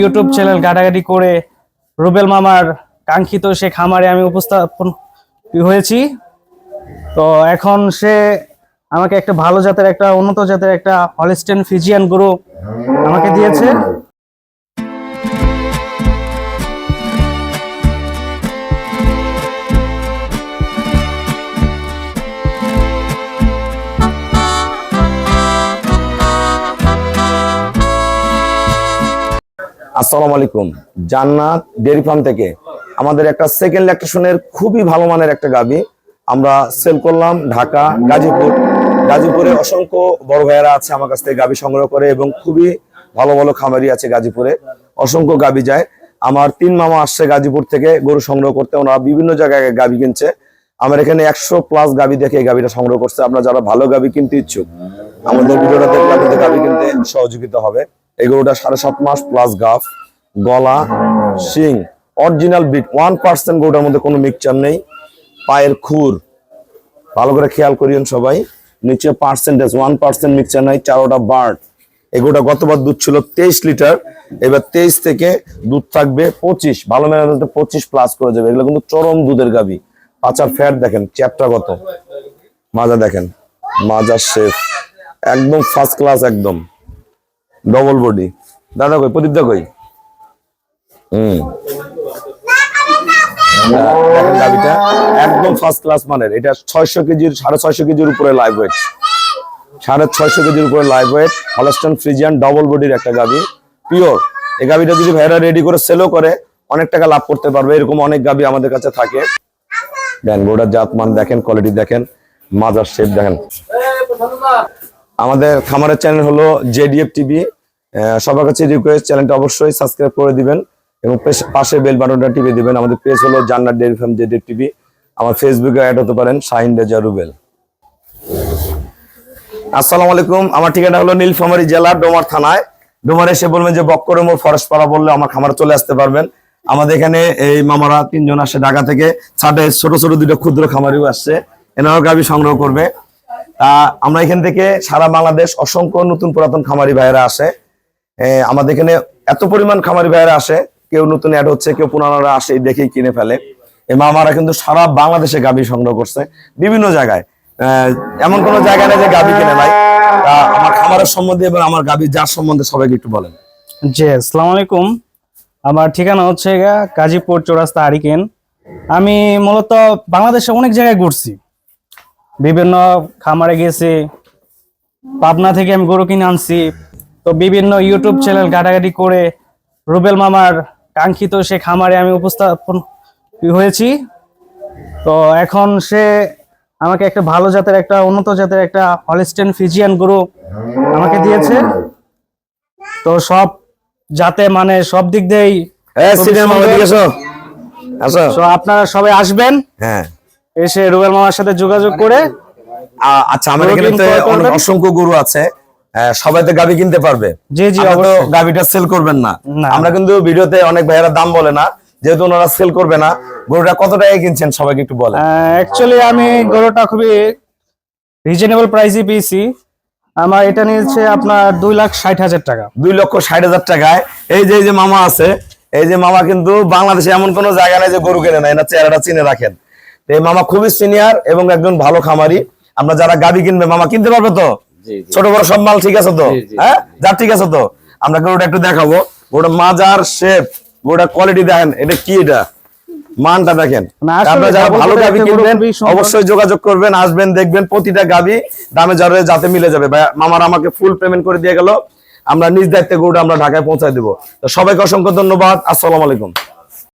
YouTube channel ঘাটাঘাটি করে রুবেল মামার কাঙ্ক্ষিত সে খামারে আমি উপস্থাপন হয়েছি। তো এখন সে আমাকে একটা ভালো জাতের একটা, উন্নত জাতের একটা হলিস্টেন ফিজিয়ান গরু আমাকে দিয়েছে। আসসালামু আলাইকুম। জান্নাত ডেয়ারি ফার্ম থেকে আমাদের একটা সেকেন্ড ল্যাকটেশনের খুবই ভালো মানের একটা গাবি আমরা সেল করলাম ঢাকা, গাজীপুর। গাজীপুরে অসংখ্য বড় ভাইয়েরা আছে আমার কাছ থেকে গাবি সংগ্রহ করে এবং খুবই ভালো ভালো খামারি আছে গাজীপুরে। অসংখ্য গাবি যায়। আমার তিন মামা আসছে গাজীপুর থেকে গরু সংগ্রহ করতে। ওনারা বিভিন্ন জায়গায় গাবি কিনছে। আমার এখানে একশো প্লাস গাবি দেখে এই গাবিটা সংগ্রহ করছে। আপনারা যারা ভালো গাবি কিনতে ইচ্ছুক, আমাদের ভিডিওটা দেখলে আপনাদের গাবি কিনতে সহযোগিতা হবে। এই গরুটা সাড়ে সাত মাস প্লাস গাফ, গলা, শিং অরিজিনাল বিট ওয়ান পার্সেন্ট গরুটার মধ্যে কোনো মিক্সচার নেই। পায়ের খুর, ভালো করে খেয়াল করিয়েন সবাই। নিচে পার্সেন্টেজ ওয়ান পার্সেন্ট মিক্সচার নাই, চারোটা বার্ড এগুলোটা গতবার দুধ ছিল তেইশ লিটার এবার তেইশ থেকে দুধ থাকবে পঁচিশ। ভালো ম্যানেজমেন্টে পঁচিশ প্লাস করে যাবে এগুলো কিন্তু চরম দুধের গাবি। পাচার ফ্যাট দেখেন চ্যাপটা কত। মাজা দেখেন মাজার শেফ। একদম ফার্স্ট ক্লাস একদম। ডবল বডি দাদা কই প্রদীপ দা কই? হুম। দেখেন গাবিটা, একদম ফার্স্ট ক্লাস মানের। এটা ছয়শো কেজির, সাড়ে ছয়শো কেজির উপরে লাইভ ওয়েট সাড়ে ছয়শো কেজির উপরে live weight Holstein Friesian double বডির একটা গাবি। পিওর এই গাবিটা যদি ভাইরা রেডি করে সেলও করে, অনেক টাকা লাভ করতে পারবে। এরকম অনেক গাবি আমাদের কাছে থাকে। গোড়ার জাত মান দেখেন কোয়ালিটি দেখেন, মাজার শেপ দেখেন। আমাদের খামারের চ্যানেল হলো জেডিএফ টিভি। সবার কাছে রিকোয়েস্ট চ্যানেলটা অবশ্যই সাবস্ক্রাইব করে দিবেন এবং পেশ- বেল বাটনটা টিপে দিবেন। আমাদের পেজ হলো জান্নাত ডেয়ারি ফার্ম জেডিএফ টিভি। আমার ফেসবুকে অ্যাড হতে পারেন শাহিন রেজা রুবেল। আসসালামু আলাইকুম। আমার ঠিকানা হলো নীলফামারী জেলা, ডোমার থানায়। ডোমার এসে বলবেন যে বক্করে মোড় ফরেস্ট পাড়া বললে আমার খামারে চলে আসতে পারবেন। আমাদের এখানে এই মামারা তিনজন আসে ঢাকা থেকে। ছাদে ছোট ছোট দুটো ক্ষুদ্র খামারিও আসছে। এনারাও গাবি সংগ্রহ করবে। আমরা এখান থেকে সারা বাংলাদেশ অসংখ্য নতুন পুরাতন খামারি ভাইয়েরা আসে। এ, আমাদের এখানে এত পরিমাণ খামারি ভাইয়েরা আসে কেউ নতুন অ্যাড হচ্ছে কেউ পুরানোরা আসে দেখেই কিনে ফেলে। এই মামারা কিন্তু সারা বাংলাদেশে গাবি সংগ্রহ করছে বিভিন্ন জায়গায়। এমন কোনো জায়গা নেই যে গাবি কিনে তা আমার খামারের সম্বন্ধে এবং আমার গাবি যার সম্বন্ধে সবাইকে একটু বলেন। জি আসসালামু আলাইকুম। আমার ঠিকানা হচ্ছে গা গাজীপুর চৌরাস্তা আরিকেন আমি মূলত বাংলাদেশে অনেক জায়গায় ঘুরছি। বিভিন্ন খামারে গেছি পাবনা থেকে আমি গরু কিনে আনছি। তো বিভিন্ন ইউটিউব চ্যানেল ঘাটাঘাটি করে রুবেল মামার কাঙ্ক্ষিত সে খামারে আমি উপস্থাপন হয়েছি। তো এখন সে আমাকে একটা ভালো জাতের একটা উন্নত জাতের একটা হলিস্টেন ফিজিয়ান গরু আমাকে দিয়েছে। তো সব যাতে মানে সব দিক দিয়েই আপনারা সবাই আসবেন। হ্যাঁ। এসে রুবেল মামার সাথে যোগাযোগ করে আচ্ছা আমার এখানে তো অসংখ্য গরু আছে। সবাই তো গাবি কিনতে পারবে। জি, জি, অবশ্যই। গাবিটা সেল করবেন না। আমরা কিন্তু ভিডিওতে অনেক ভাইয়েরা দাম বলে না যেহেতু ওনারা সেল করবে না। গরুটা কত টাকায় কিনছেন সবাইকে একটু বলেন। অ্যাকচুয়ালি আমি গরুটা খুবই রিজনেবল প্রাইসে পেয়েছি। আমার এটা নিয়েছে আপনার দুই লাখ ষাট হাজার টাকা। দুই লক্ষ ষাট হাজার টাকায়। এই যে এই যে মামা আছে এই যে মামা কিন্তু বাংলাদেশে এমন কোনো জায়গা নেই যে গরু কেনে না এনার চেহারাটা চিনে রাখেন। এই মামা খুবই সিনিয়র এবং একজন ভালো খামারি। আমরা যারা গাবি কিনবে মামা কিনতে পারবে তো? ছোট বড় সব মাল ঠিক আছে তো? হ্যাঁ? যা ঠিক আছে তো? আমরা গরুটা একটু দেখাবো। গরুটা মাজার শেপ। গরুটা কোয়ালিটি দেখেন এটা কি এটা? মানটা দেখেন। আপনারা যারা ভালো গাবি কিনবেন অবশ্যই যোগাযোগ করবেন আসবেন দেখবেন প্রতিটা গাবি দামে যারে যাতে মিলে যাবে। ভাই মামার আমাকে ফুল পেমেন্ট করে দিয়ে গেল। আমরা নিজ দায়িত্বে গরুটা আমরা ঢাকায় পৌঁছায় দিব। তো সবাইকে অসংখ্য ধন্যবাদ। আসসালামু আলাইকুম।